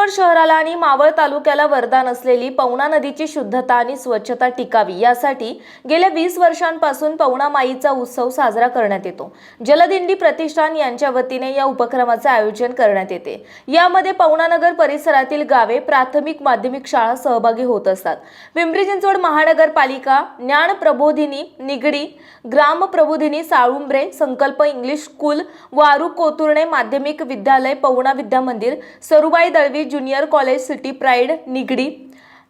पिंपरी शहराला आणि मावळ तालुक्याला वरदान असलेली पवना नदीची शुद्धता आणि स्वच्छता टिकावी यासाठी गेल्या वीस वर्षांपासून पवना माईचा उत्सव साजरा करण्यात येतो. जलदिंडी प्रतिष्ठान यांच्या वतीने या उपक्रमाचे आयोजन करण्यात येते. यामध्ये पवनानगर परिसरातील गावे प्राथमिक माध्यमिक शाळा सहभागी होत असतात. पिंपरी चिंचवड महानगरपालिका ज्ञान प्रबोधिनी निगडी ग्राम प्रबोधिनी साळुंब्रे संकल्प इंग्लिश स्कूल वारू कोतुर्णे माध्यमिक विद्यालय Pavana Vidya Mandir Sarubai Dalvi junior college city pride Nigdi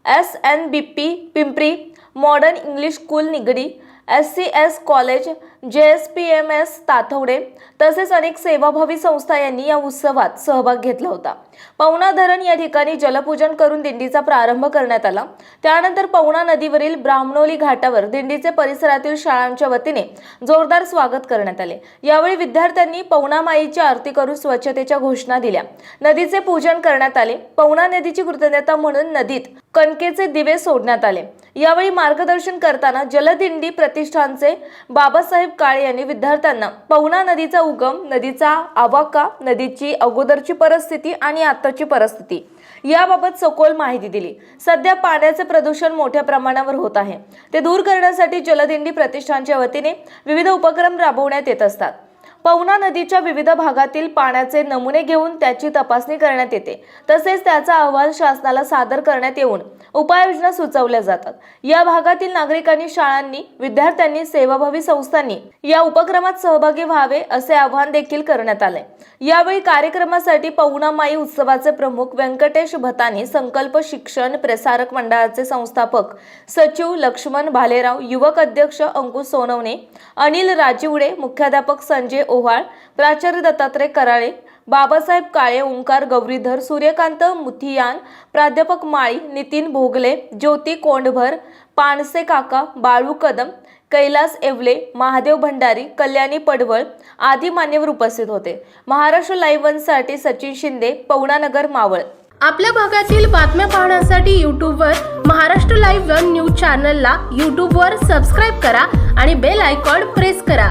S N B P Pimpri modern English school Nigdi S C S college J S P M S Tathawade तसेच अनेक सेवाभावी संस्था यांनी या उत्सवात सहभाग घेतला होता. पवना धरण या ठिकाणी जलपूजन करून दिंडीचा प्रारंभ करण्यात आला. त्यानंतर पवना नदीवरील ब्राह्मणोली घाटावर दिंडीचे परिसरातील शाळांच्या वतीने जोरदार स्वागत करण्यात आले. यावेळी विद्यार्थ्यांनी पवनामाईची आरती करून स्वच्छतेच्या घोषणा दिल्या. नदीचे पूजन करण्यात आले. पवना नदीची कृतज्ञता म्हणून नदीत कणकेचे दिवे सोडण्यात आले. यावेळी मार्गदर्शन करताना जलदिंडी प्रतिष्ठानचे बाबासाहेब काळे यांनी विद्यार्थ्यांना पवना नदीचा उगम नदीचा आवाका नदीची अगोदरची परिस्थिती आणि आताची परिस्थिती. याबाबत सखोल माहिती दिली. सध्या पाण्याचे प्रदूषण मोठ्या प्रमाणावर होत आहे. ते दूर करण्यासाठी जलदिंडी प्रतिष्ठानच्या वतीने विविध उपक्रम राबवण्यात येत असतात. पवना नदीच्या विविध भागातील पाण्याचे नमुने घेऊन त्याची तपासणी करण्यात येते. तसेच त्याचा अहवाल शासनाला सादर करण्यात येऊन उपाययोजना सुचवल्या जातात. या भागातील नागरिकांनी शाळांनी विद्यार्थ्यांनी सेवाभावी संस्थांनी या उपक्रमात सहभागी व्हावे असे आवाहन देखील करण्यात आले. यावेळी कार्यक्रमासाठी पवनामाई उत्सवाचे प्रमुख व्यंकटेश भतानी संकल्प शिक्षण प्रसारक मंडळाचे संस्थापक सचिव लक्ष्मण भालेराव युवक अध्यक्ष अंकुश सोनवणे अनिल राजिवडे मुख्याध्यापक संजय ओव्हाळ प्राचार्य दत्तात्रय कराळे बाबासाहेब काळे ओंकार गौरीधर सूर्यकांत मुथियान प्राध्यापक माळी नितीन भोगले ज्योती कोंडभर पानसे काका बाळू कदम कैलास एवले महादेव भंडारी कल्याणी पडवळ आदी मान्यवर उपस्थित होते. महाराष्ट्र लाईव्ह वनसाठी सचिन शिंदे पवनानगर मावळ. आपल्या भागातील बातम्या पाहण्यासाठी यूट्यूबवर महाराष्ट्र लाईव्ह वन न्यूज चॅनलला यूट्यूबवर सबस्क्राईब करा आणि बेल आयकॉन प्रेस करा.